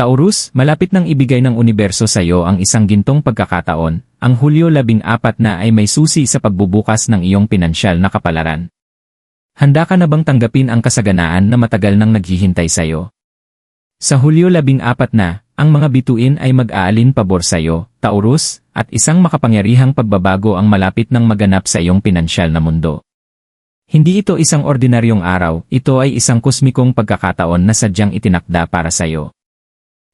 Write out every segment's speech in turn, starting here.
Taurus, malapit nang ibigay ng universo sa iyo ang isang gintong pagkakataon. Ang Hulyo 14 na ay may susi sa pagbubukas ng iyong pinansyal na kapalaran. Handa ka na bang tanggapin ang kasaganaan na matagal nang naghihintay sa iyo? Sa Hulyo 14 na, ang mga bituin ay mag-aalin pabor sa iyo, Taurus, at isang makapangyarihang pagbabago ang malapit ng maganap sa iyong pinansyal na mundo. Hindi ito isang ordinaryong araw, ito ay isang kosmikong pagkakataon na sadyang itinakda para sa iyo.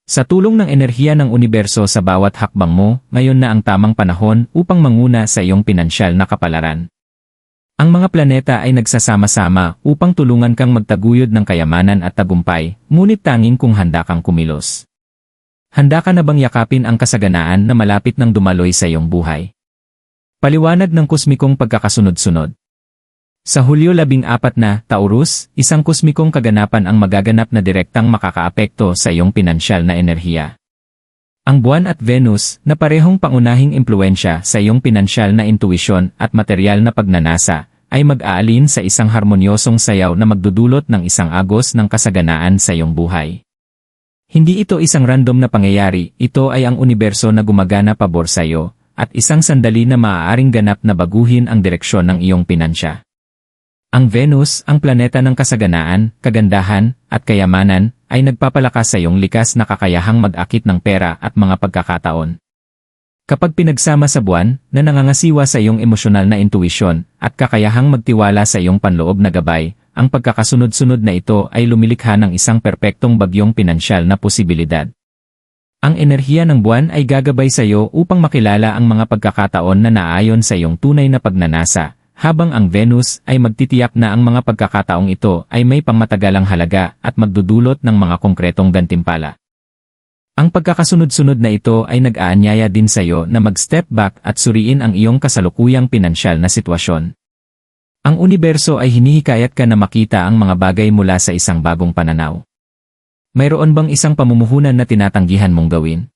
Sa tulong ng enerhiya ng universo sa bawat hakbang mo, ngayon na ang tamang panahon upang manguna sa iyong pinansyal na kapalaran. Ang mga planeta ay nagsasama-sama upang tulungan kang magtaguyod ng kayamanan at tagumpay, ngunit tanging kung handa kang kumilos. Handa ka na bang yakapin ang kasaganaan na malapit ng dumaloy sa iyong buhay? Paliwanag ng kosmikong pagkakasunod-sunod. Sa Hulyo 14 na, Taurus, isang kosmikong kaganapan ang magaganap na direktang makakaapekto sa iyong pinansyal na enerhiya. Ang buwan at Venus, na parehong pangunahing impluensya sa iyong pinansyal na intuisyon at material na pagnanasa, ay mag-aalin sa isang harmonyosong sayaw na magdudulot ng isang agos ng kasaganaan sa iyong buhay. Hindi ito isang random na pangyayari, ito ay ang universo na gumagana pabor sa iyo, at isang sandali na maaaring ganap na baguhin ang direksyon ng iyong pinansya. Ang Venus, ang planeta ng kasaganaan, kagandahan, at kayamanan, ay nagpapalakas sa iyong likas na kakayahang mag-akit ng pera at mga pagkakataon. Kapag pinagsama sa buwan, na nangangasiwa sa iyong emosyonal na intuisyon, at kakayahang magtiwala sa iyong panloob na gabay, ang pagkakasunod-sunod na ito ay lumilikha ng isang perpektong bagyong pinansyal na posibilidad. Ang enerhiya ng buwan ay gagabay sa iyo upang makilala ang mga pagkakataon na naayon sa iyong tunay na pagnanasa, habang ang Venus ay magtitiyak na ang mga pagkakataong ito ay may pangmatagalang halaga at magdudulot ng mga konkretong gantimpala. Ang pagkakasunod-sunod na ito ay nag-aanyaya din sa iyo na mag-step back at suriin ang iyong kasalukuyang pinansyal na sitwasyon. Ang universo ay hinihikayat ka na makita ang mga bagay mula sa isang bagong pananaw. Mayroon bang isang pamumuhunan na tinatanggihan mong gawin?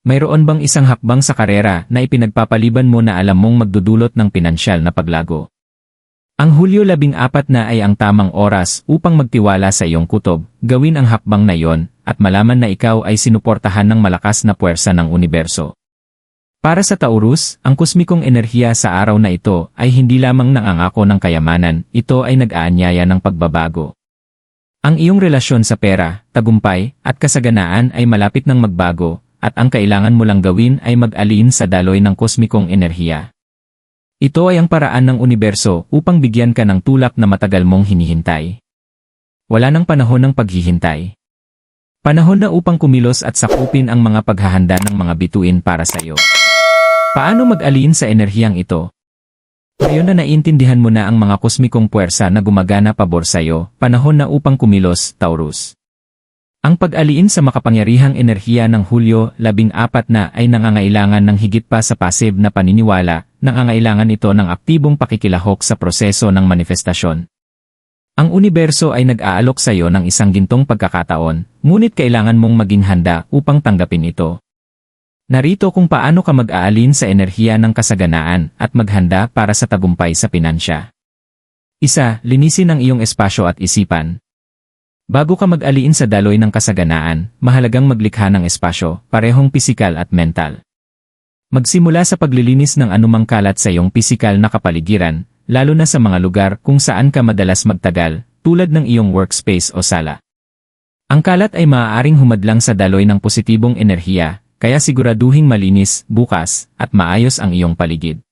Mayroon bang isang hakbang sa karera na ipinagpapaliban mo na alam mong magdudulot ng pinansyal na paglago? Ang Hulyo 14 na ay ang tamang oras upang magtiwala sa iyong kutob, gawin ang hakbang na iyon, at malaman na ikaw ay sinuportahan ng malakas na puwersa ng universo. Para sa Taurus, ang kosmikong enerhiya sa araw na ito ay hindi lamang nangangako ng kayamanan, ito ay nag-aanyaya ng pagbabago. Ang iyong relasyon sa pera, tagumpay, at kasaganaan ay malapit ng magbago, at ang kailangan mo lang gawin ay mag-alin sa daloy ng kosmikong enerhiya. Ito ay ang paraan ng universo upang bigyan ka ng tulak na matagal mong hinihintay. Wala nang panahon ng paghihintay. Panahon na upang kumilos at sakupin ang mga paghahanda ng mga bituin para sa iyo. Paano mag-alin sa enerhiyang ito? Ngayon na naiintindihan mo na ang mga kosmikong puwersa na gumagana pabor sa iyo, panahon na upang kumilos, Taurus. Ang pag-aliin sa makapangyarihang enerhiya ng Hulyo 14 na ay nangangailangan ng higit pa sa passive na paniniwala, nangangailangan ito ng aktibong pakikilahok sa proseso ng manifestasyon. Ang universo ay nag-aalok sa iyo ng isang gintong pagkakataon, ngunit kailangan mong maging handa upang tanggapin ito. Narito kung paano ka mag-aalin sa enerhiya ng kasaganaan at maghanda para sa tagumpay sa pinansya. Isa, linisin ang iyong espasyo at isipan, Bago ka mag-aliin sa daloy ng kasaganaan, mahalagang maglikha ng espasyo, parehong pisikal at mental. Magsimula sa paglilinis ng anumang kalat sa iyong pisikal na kapaligiran, lalo na sa mga lugar kung saan ka madalas magtagal, tulad ng iyong workspace o sala. Ang kalat ay maaaring humadlang sa daloy ng positibong enerhiya, kaya siguraduhing malinis, bukas, at maayos ang iyong paligid.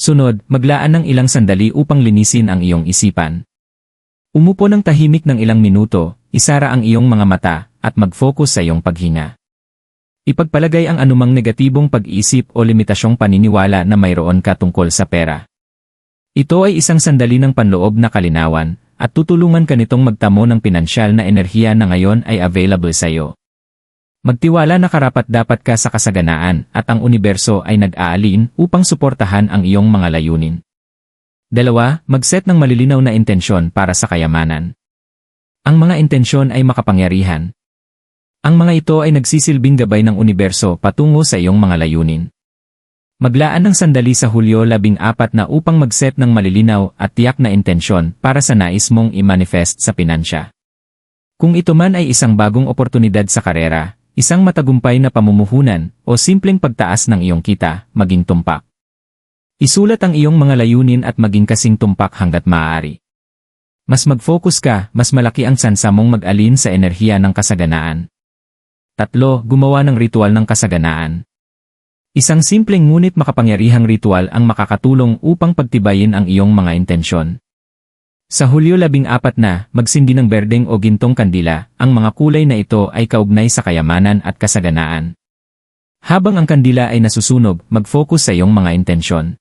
Sunod, maglaan ng ilang sandali upang linisin ang iyong isipan. Umupo ng tahimik ng ilang minuto, isara ang iyong mga mata, at mag-focus sa iyong paghinga. Ipagpalagay ang anumang negatibong pag-iisip o limitasyong paniniwala na mayroon ka tungkol sa pera. Ito ay isang sandali ng panloob na kalinawan, at tutulungan ka nitong magtamo ng pinansyal na enerhiya na ngayon ay available sa iyo. Magtiwala na karapat dapat ka sa kasaganaan at ang universo ay nag-aalin upang suportahan ang iyong mga layunin. Dalawa, mag-set ng malilinaw na intensyon para sa kayamanan. Ang mga intensyon ay makapangyarihan. Ang mga ito ay nagsisilbing gabay ng universo patungo sa iyong mga layunin. Maglaan ng sandali sa Hulyo 14 na upang mag-set ng malilinaw at tiyak na intensyon para sa nais mong i-manifest sa pinansya. Kung ito man ay isang bagong oportunidad sa karera, isang matagumpay na pamumuhunan, o simpleng pagtaas ng iyong kita, maging tumpak. Isulat ang iyong mga layunin at maging kasing tumpak hanggat maaari. Mas mag-focus ka, mas malaki ang sansa mong mag-alin sa enerhiya ng kasaganaan. Tatlo, gumawa ng ritual ng kasaganaan. Isang simpleng ngunit makapangyarihang ritual ang makakatulong upang pagtibayin ang iyong mga intensyon. Sa Hulyo 14 na, magsindi ng berdeng o gintong kandila, ang mga kulay na ito ay kaugnay sa kayamanan at kasaganaan. Habang ang kandila ay nasusunog, mag-focus sa iyong mga intensyon.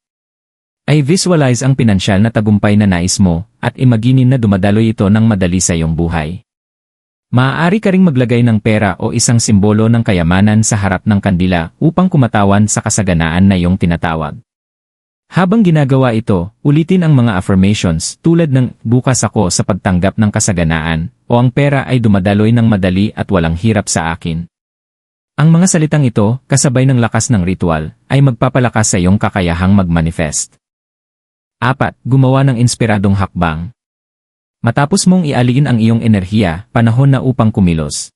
Ay visualize ang pinansyal na tagumpay na nais mo, at imaginin na dumadaloy ito ng madali sa iyong buhay. Maaari ka ring maglagay ng pera o isang simbolo ng kayamanan sa harap ng kandila upang kumatawan sa kasaganaan na iyong tinatawag. Habang ginagawa ito, ulitin ang mga affirmations tulad ng bukas ako sa pagtanggap ng kasaganaan o ang pera ay dumadaloy ng madali at walang hirap sa akin. Ang mga salitang ito, kasabay ng lakas ng ritual, ay magpapalakas sa iyong kakayahang mag-manifest. 4. Gumawa ng inspiradong hakbang. Matapos mong ialin ang iyong enerhiya, panahon na upang kumilos.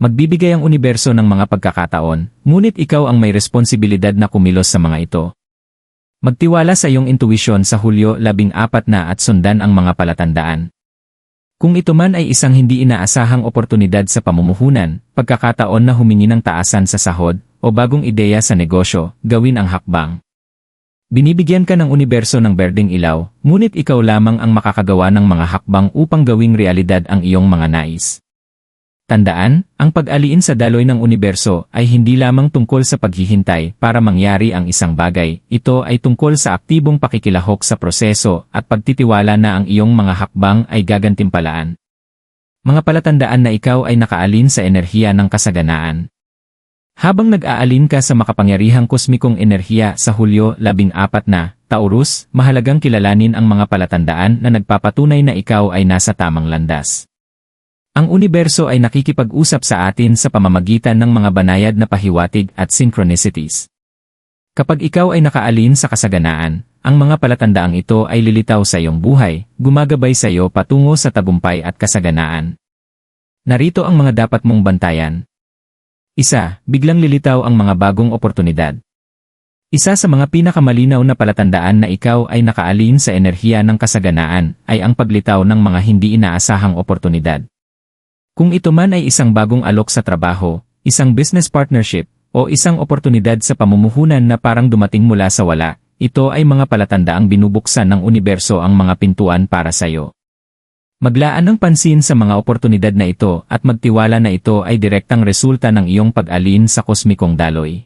Magbibigay ang universo ng mga pagkakataon, ngunit ikaw ang may responsibilidad na kumilos sa mga ito. Magtiwala sa iyong intuition sa Hulyo 14 na at sundan ang mga palatandaan. Kung ito man ay isang hindi inaasahang oportunidad sa pamumuhunan, pagkakataon na humingi ng taasan sa sahod, o bagong ideya sa negosyo, gawin ang hakbang. Binibigyan ka ng universo ng berdeng ilaw, ngunit ikaw lamang ang makakagawa ng mga hakbang upang gawing realidad ang iyong mga nais. Tandaan, ang pag-aliin sa daloy ng universo ay hindi lamang tungkol sa paghihintay para mangyari ang isang bagay, ito ay tungkol sa aktibong pakikilahok sa proseso at pagtitiwala na ang iyong mga hakbang ay gagantimpalaan. Mga palatandaan na ikaw ay nakaalin sa enerhiya ng kasaganaan. Habang nag-aalin ka sa makapangyarihang kosmikong enerhiya sa Hulyo 14 na, Taurus, mahalagang kilalanin ang mga palatandaan na nagpapatunay na ikaw ay nasa tamang landas. Ang universo ay nakikipag-usap sa atin sa pamamagitan ng mga banayad na pahiwatig at synchronicities. Kapag ikaw ay nakaalin sa kasaganaan, ang mga palatandaang ito ay lilitaw sa iyong buhay, gumagabay sa iyo patungo sa tagumpay at kasaganaan. Narito ang mga dapat mong bantayan, isa, biglang lilitaw ang mga bagong oportunidad. Isa sa mga pinakamalinaw na palatandaan na ikaw ay nakaalin sa enerhiya ng kasaganaan ay ang paglitaw ng mga hindi inaasahang oportunidad. Kung ito man ay isang bagong alok sa trabaho, isang business partnership, o isang oportunidad sa pamumuhunan na parang dumating mula sa wala, ito ay mga palatandaang binubuksan ng universo ang mga pintuan para sa iyo. Maglaan ng pansin sa mga oportunidad na ito at magtiwala na ito ay direktang resulta ng iyong pag-alin sa kosmikong daloy.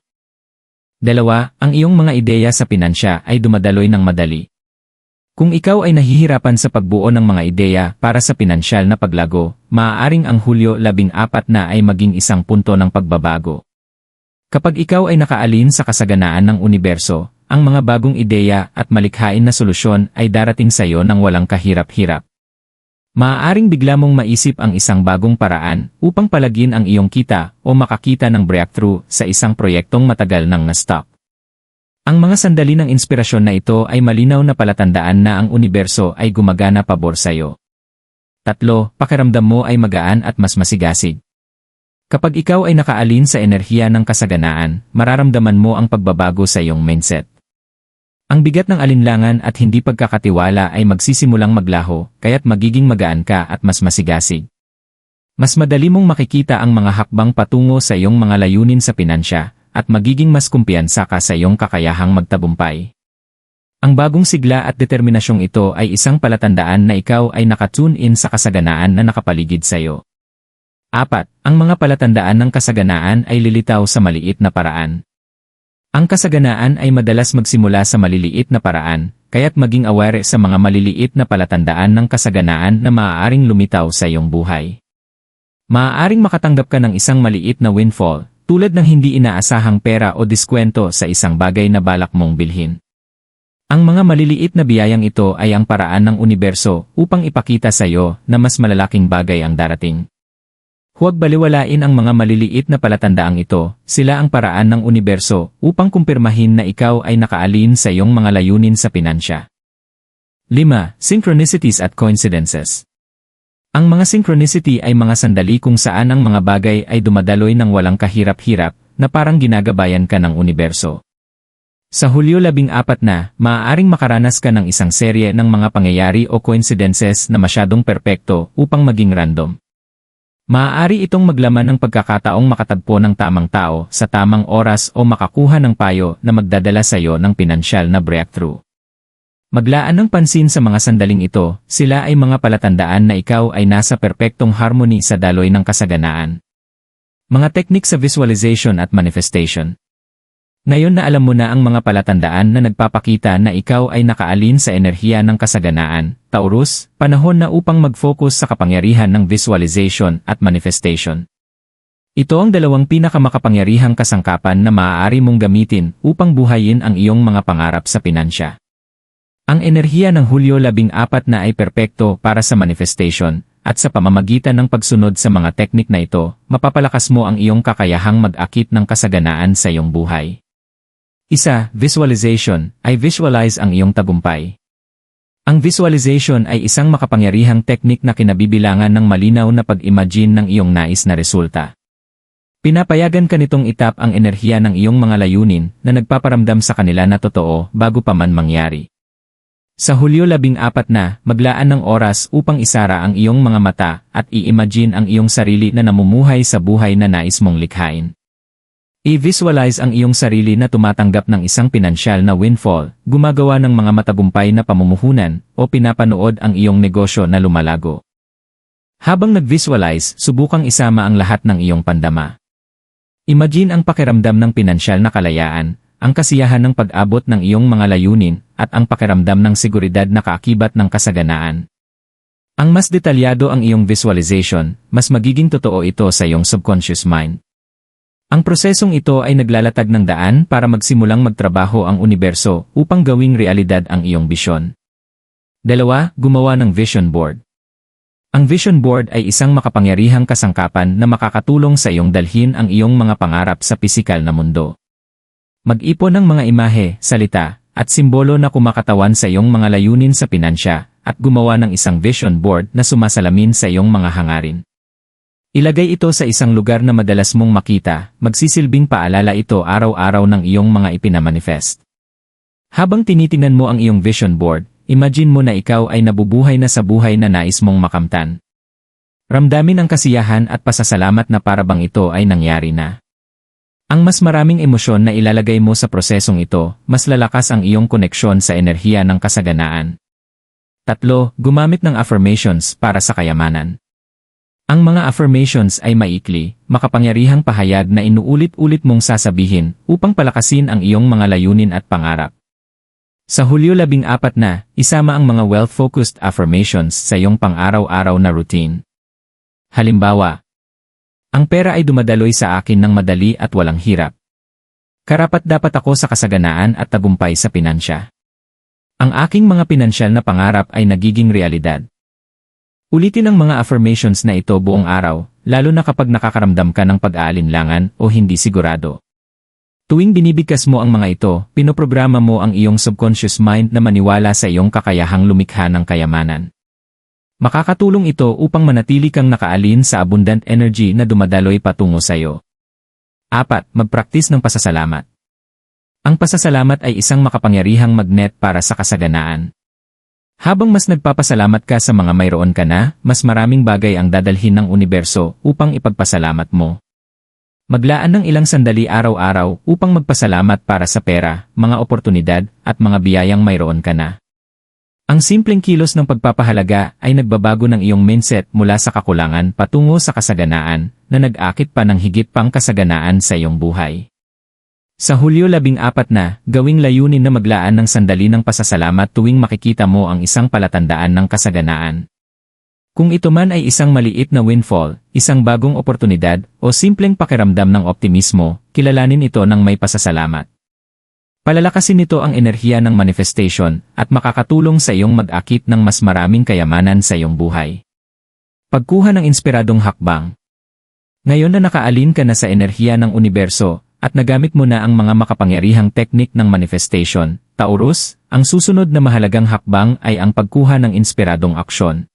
Dalawa, ang iyong mga ideya sa pinansya ay dumadaloy ng madali. Kung ikaw ay nahihirapan sa pagbuo ng mga ideya para sa pinansyal na paglago, maaaring ang Hulyo 14 na ay maging isang punto ng pagbabago. Kapag ikaw ay nakaalin sa kasaganaan ng universo, ang mga bagong ideya at malikhain na solusyon ay darating sa iyo ng walang kahirap-hirap. Maaaring bigla mong maisip ang isang bagong paraan upang palagin ang iyong kita o makakita ng breakthrough sa isang proyektong matagal nang na-stop. Ang mga sandali ng inspirasyon na ito ay malinaw na palatandaan na ang universo ay gumagana pabor sa iyo. Tatlo, pakiramdam mo ay magaan at mas masigasig. Kapag ikaw ay nakaalin sa enerhiya ng kasaganaan, mararamdaman mo ang pagbabago sa iyong mindset. Ang bigat ng alinlangan at hindi pagkakatiwala ay magsisimulang maglaho, kaya't magiging magaan ka at mas masigasig. Mas madali mong makikita ang mga hakbang patungo sa iyong mga layunin sa pinansya, at magiging mas kumpiyansa ka sa iyong kakayahang magtabumpay. Ang bagong sigla at determinasyong ito ay isang palatandaan na ikaw ay nakatune in sa kasaganaan na nakapaligid sa iyo. Apat, ang mga palatandaan ng kasaganaan ay lilitaw sa maliit na paraan. Ang kasaganaan ay madalas magsimula sa maliliit na paraan, kaya't maging aware sa mga maliliit na palatandaan ng kasaganaan na maaaring lumitaw sa iyong buhay. Maaaring makatanggap ka ng isang maliit na windfall, tulad ng hindi inaasahang pera o diskwento sa isang bagay na balak mong bilhin. Ang mga maliliit na biyayang ito ay ang paraan ng universo upang ipakita sa iyo na mas malalaking bagay ang darating. Huwag baliwalain ang mga maliliit na palatandaang ito, sila ang paraan ng universo upang kumpirmahin na ikaw ay nakaalin sa iyong mga layunin sa pinansya. 5. Synchronicities at Coincidences Ang mga synchronicity ay mga sandali kung saan ang mga bagay ay dumadaloy ng walang kahirap-hirap na parang ginagabayan ka ng universo. Sa Hulyo 14 na, maaaring makaranas ka ng isang serye ng mga pangyayari o coincidences na masyadong perpekto upang maging random. Maaari itong maglaman ng pagkakataong makatagpo ng tamang tao sa tamang oras o makakuha ng payo na magdadala sa iyo ng pinansyal na breakthrough. Maglaan ng pansin sa mga sandaling ito, sila ay mga palatandaan na ikaw ay nasa perpektong harmony sa daloy ng kasaganaan. Mga teknik sa visualization at manifestation. Ngayon na alam mo na ang mga palatandaan na nagpapakita na ikaw ay nakaalin sa enerhiya ng kasaganaan, Taurus, panahon na upang mag-focus sa kapangyarihan ng visualization at manifestation. Ito ang dalawang pinakamakapangyarihang kasangkapan na maaari mong gamitin upang buhayin ang iyong mga pangarap sa pinansya. Ang enerhiya ng Hulyo 14 na ay perpekto para sa manifestation, at sa pamamagitan ng pagsunod sa mga teknik na ito, mapapalakas mo ang iyong kakayahang mag-akit ng kasaganaan sa iyong buhay. Isa, visualization, ay visualize ang iyong tagumpay. Ang visualization ay isang makapangyarihang teknik na kinabibilangan ng malinaw na pag-imagine ng iyong nais na resulta. Pinapayagan ka nitong itap ang enerhiya ng iyong mga layunin na nagpaparamdam sa kanila na totoo bago pa man mangyari. Sa Hulyo 14 na, maglaan ng oras upang isara ang iyong mga mata at i-imagine ang iyong sarili na namumuhay sa buhay na nais mong likhain. I-visualize ang iyong sarili na tumatanggap ng isang pinansyal na windfall, gumagawa ng mga matagumpay na pamumuhunan, o pinapanood ang iyong negosyo na lumalago. Habang nag-visualize, subukang isama ang lahat ng iyong pandama. Imagine ang pakiramdam ng pinansyal na kalayaan, ang kasiyahan ng pag-abot ng iyong mga layunin, at ang pakiramdam ng seguridad na kaakibat ng kasaganaan. Ang mas detalyado ang iyong visualization, mas magiging totoo ito sa iyong subconscious mind. Ang prosesong ito ay naglalatag ng daan para magsimulang magtrabaho ang universo upang gawing realidad ang iyong bisyon. Dalawa, gumawa ng vision board. Ang vision board ay isang makapangyarihang kasangkapan na makakatulong sa iyong dalhin ang iyong mga pangarap sa pisikal na mundo. Mag-ipon ng mga imahe, salita, at simbolo na kumakatawan sa iyong mga layunin sa pinansya, at gumawa ng isang vision board na sumasalamin sa iyong mga hangarin. Ilagay ito sa isang lugar na madalas mong makita, magsisilbing paalala ito araw-araw ng iyong mga ipinamanifest. Habang tinitingnan mo ang iyong vision board, imagine mo na ikaw ay nabubuhay na sa buhay na nais mong makamtan. Ramdamin ang kasiyahan at pasasalamat na parabang ito ay nangyari na. Ang mas maraming emosyon na ilalagay mo sa prosesong ito, mas lalakas ang iyong koneksyon sa enerhiya ng kasaganaan. Tatlo, gumamit ng affirmations para sa kayamanan. Ang mga affirmations ay maikli, makapangyarihang pahayag na inuulit-ulit mong sasabihin upang palakasin ang iyong mga layunin at pangarap. Sa Hulyo 14 na, isama ang mga wealth-focused affirmations sa iyong pang-araw-araw na routine. Halimbawa, ang pera ay dumadaloy sa akin ng madali at walang hirap. Karapat dapat ako sa kasaganaan at tagumpay sa pinansya. Ang aking mga pinansyal na pangarap ay nagiging realidad. Ulitin ang mga affirmations na ito buong araw, lalo na kapag nakakaramdam ka ng pag-aalinlangan o hindi sigurado. Tuwing binibigkas mo ang mga ito, pinoprograma mo ang iyong subconscious mind na maniwala sa iyong kakayahang lumikha ng kayamanan. Makakatulong ito upang manatili kang nakaalin sa abundant energy na dumadaloy patungo sa iyo. 4. Magpraktis ng pasasalamat. Ang pasasalamat ay isang makapangyarihang magnet para sa kasaganaan. Habang mas nagpapasalamat ka sa mga mayroon ka na, mas maraming bagay ang dadalhin ng universo upang ipagpasalamat mo. Maglaan ng ilang sandali araw-araw upang magpasalamat para sa pera, mga oportunidad, at mga biyayang mayroon ka na. Ang simpleng kilos ng pagpapahalaga ay nagbabago ng iyong mindset mula sa kakulangan patungo sa kasaganaan na nag-akit pa ng higit pang kasaganaan sa iyong buhay. Sa Hulyo 14 na, gawing layunin na maglaan ng sandali ng pasasalamat tuwing makikita mo ang isang palatandaan ng kasaganaan. Kung ito man ay isang maliit na windfall, isang bagong oportunidad, o simpleng pakiramdam ng optimismo, kilalanin ito ng may pasasalamat. Palalakasin nito ang enerhiya ng manifestation at makakatulong sa iyong mag-akit ng mas maraming kayamanan sa iyong buhay. Pagkuha ng inspiradong hakbang. Ngayon na nakaalin ka na sa enerhiya ng universo, at nagamit mo na ang mga makapangyarihang teknik ng manifestation, Taurus, ang susunod na mahalagang hakbang ay ang pagkuha ng inspiradong aksyon.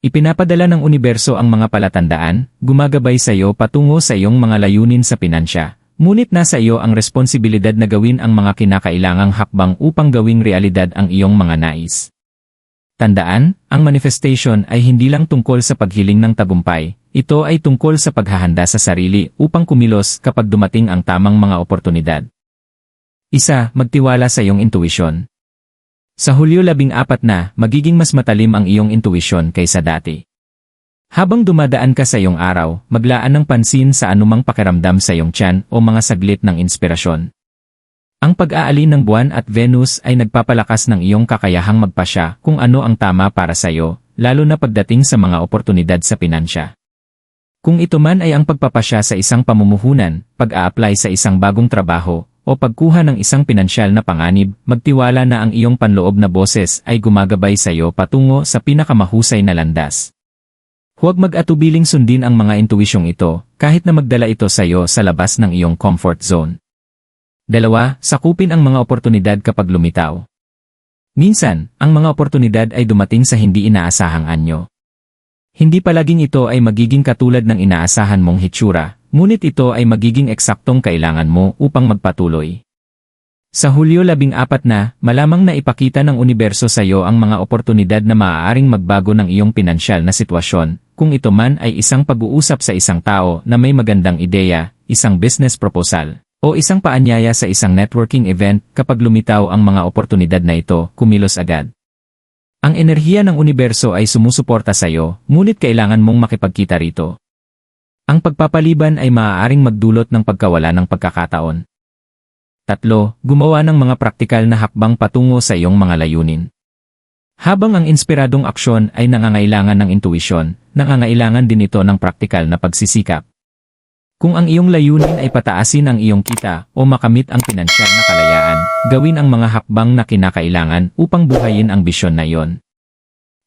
Ipinapadala ng universo ang mga palatandaan, gumagabay sa iyo patungo sa iyong mga layunin sa pinansya, ngunit nasa iyo ang responsibilidad na gawin ang mga kinakailangang hakbang upang gawing realidad ang iyong mga nais. Tandaan, ang manifestation ay hindi lang tungkol sa paghiling ng tagumpay, ito ay tungkol sa paghahanda sa sarili upang kumilos kapag dumating ang tamang mga oportunidad. Isa, magtiwala sa iyong intuition. Sa Hulyo 14 na, magiging mas matalim ang iyong intuition kaysa dati. Habang dumadaan ka sa iyong araw, maglaan ng pansin sa anumang pakiramdam sa iyong tiyan o mga saglit ng inspirasyon. Ang pag-aalin ng buwan at Venus ay nagpapalakas ng iyong kakayahang magpasya kung ano ang tama para sa iyo, lalo na pagdating sa mga oportunidad sa pinansya. Kung ito man ay ang pagpapasya sa isang pamumuhunan, pag-a-apply sa isang bagong trabaho, o pagkuha ng isang pinansyal na panganib, magtiwala na ang iyong panloob na boses ay gumagabay sa iyo patungo sa pinakamahusay na landas. Huwag mag-atubiling sundin ang mga intuisyong ito, kahit na magdala ito sa iyo sa labas ng iyong comfort zone. Dalawa, sakupin ang mga oportunidad kapag lumitaw. Minsan, ang mga oportunidad ay dumating sa hindi inaasahang anyo. Hindi palaging ito ay magiging katulad ng inaasahan mong hitsura, ngunit ito ay magiging eksaktong kailangan mo upang magpatuloy. Sa Hulyo 14 na, malamang na ipakita ng universo sa iyo ang mga oportunidad na maaaring magbago ng iyong pinansyal na sitwasyon, kung ito man ay isang pag-uusap sa isang tao na may magandang ideya, isang business proposal, o isang paanyaya sa isang networking event kapag lumitaw ang mga oportunidad na ito, kumilos agad. Ang enerhiya ng universo ay sumusuporta sa iyo, ngunit kailangan mong makipagkita rito. Ang pagpapaliban ay maaaring magdulot ng pagkawala ng pagkakataon. Tatlo, gumawa ng mga praktikal na hakbang patungo sa iyong mga layunin. Habang ang inspiradong aksyon ay nangangailangan ng intuisyon, nangangailangan din ito ng praktikal na pagsisikap. Kung ang iyong layunin ay pataasin ang iyong kita o makamit ang pinansyal na kalayaan, gawin ang mga hakbang na kinakailangan upang buhayin ang bisyon na iyon.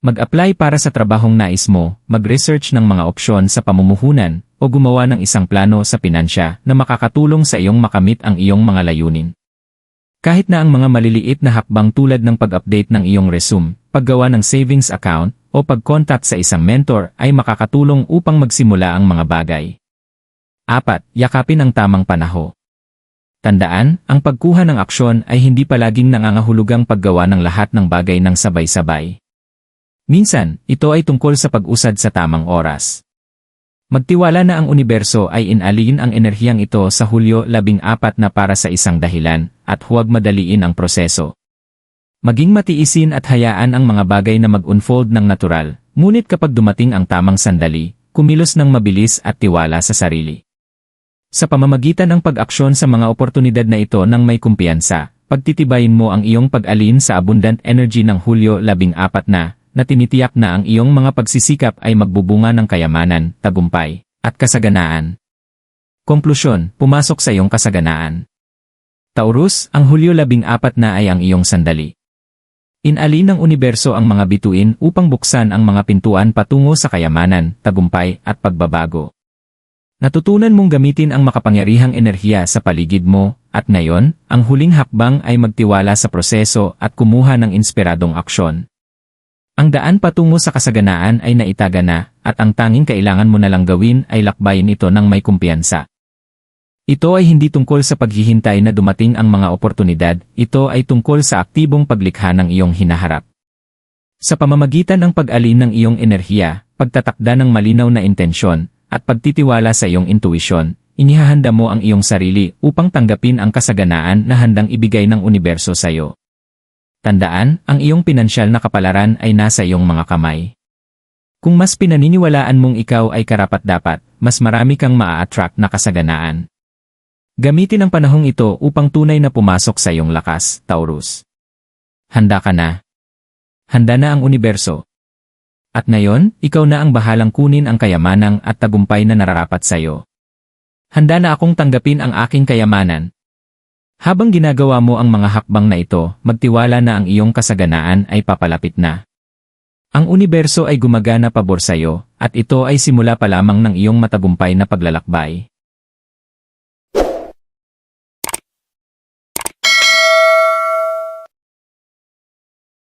Mag-apply para sa trabahong nais mo, mag-research ng mga opsyon sa pamumuhunan, o gumawa ng isang plano sa pinansya na makakatulong sa iyong makamit ang iyong mga layunin. Kahit na ang mga maliliit na hakbang tulad ng pag-update ng iyong resume, paggawa ng savings account, o pag-contact sa isang mentor ay makakatulong upang magsimula ang mga bagay. 4. Yakapin ang tamang panaho. Tandaan, ang pagkuha ng aksyon ay hindi palaging nangangahulugang paggawa ng lahat ng bagay ng sabay-sabay. Minsan, ito ay tungkol sa pag-usad sa tamang oras. Magtiwala na ang universo ay inalin ang enerhiyang ito sa Hulyo 14 na para sa isang dahilan, at huwag madaliin ang proseso. Maging matiisin at hayaan ang mga bagay na mag-unfold ng natural, ngunit kapag dumating ang tamang sandali, kumilos ng mabilis at tiwala sa sarili. Sa pamamagitan ng pag-aksyon sa mga oportunidad na ito ng may kumpiyansa, pagtitibayin mo ang iyong pag-alin sa abundant energy ng Hulyo 14 na, na tinitiyak na ang iyong mga pagsisikap ay magbubunga ng kayamanan, tagumpay, at kasaganaan. Konklusyon, pumasok sa iyong kasaganaan. Taurus, ang Hulyo 14 na ay ang iyong sandali. Inalin ng universo ang mga bituin upang buksan ang mga pintuan patungo sa kayamanan, tagumpay, at pagbabago. Natutunan mong gamitin ang makapangyarihang enerhiya sa paligid mo, at ngayon, ang huling hakbang ay magtiwala sa proseso at kumuha ng inspiradong aksyon. Ang daan patungo sa kasaganaan ay naitaga na, at ang tanging kailangan mo na lang gawin ay lakbayin ito ng may kumpiyansa. Ito ay hindi tungkol sa paghihintay na dumating ang mga oportunidad, ito ay tungkol sa aktibong paglikha ng iyong hinaharap. Sa pamamagitan ng pag-alin ng iyong enerhiya, pagtatakda ng malinaw na intensyon, at pagtitiwala sa iyong intuisyon, inihahanda mo ang iyong sarili upang tanggapin ang kasaganaan na handang ibigay ng universo sa iyo. Tandaan, ang iyong pinansyal na kapalaran ay nasa iyong mga kamay. Kung mas pinaniniwalaan mong ikaw ay karapat-dapat, mas marami kang maa-attract na kasaganaan. Gamitin ang panahong ito upang tunay na pumasok sa iyong lakas, Taurus. Handa ka na. Handa na ang universo. At ngayon, ikaw na ang bahalang kunin ang kayamanang at tagumpay na nararapat sa iyo. Handa na akong tanggapin ang aking kayamanan, habang ginagawa mo ang mga hakbang na ito, magtiwala na ang iyong kasaganaan ay papalapit na. Ang universo ay gumagana pabor sa iyo, at ito ay simula pa lamang ng iyong matagumpay na paglalakbay.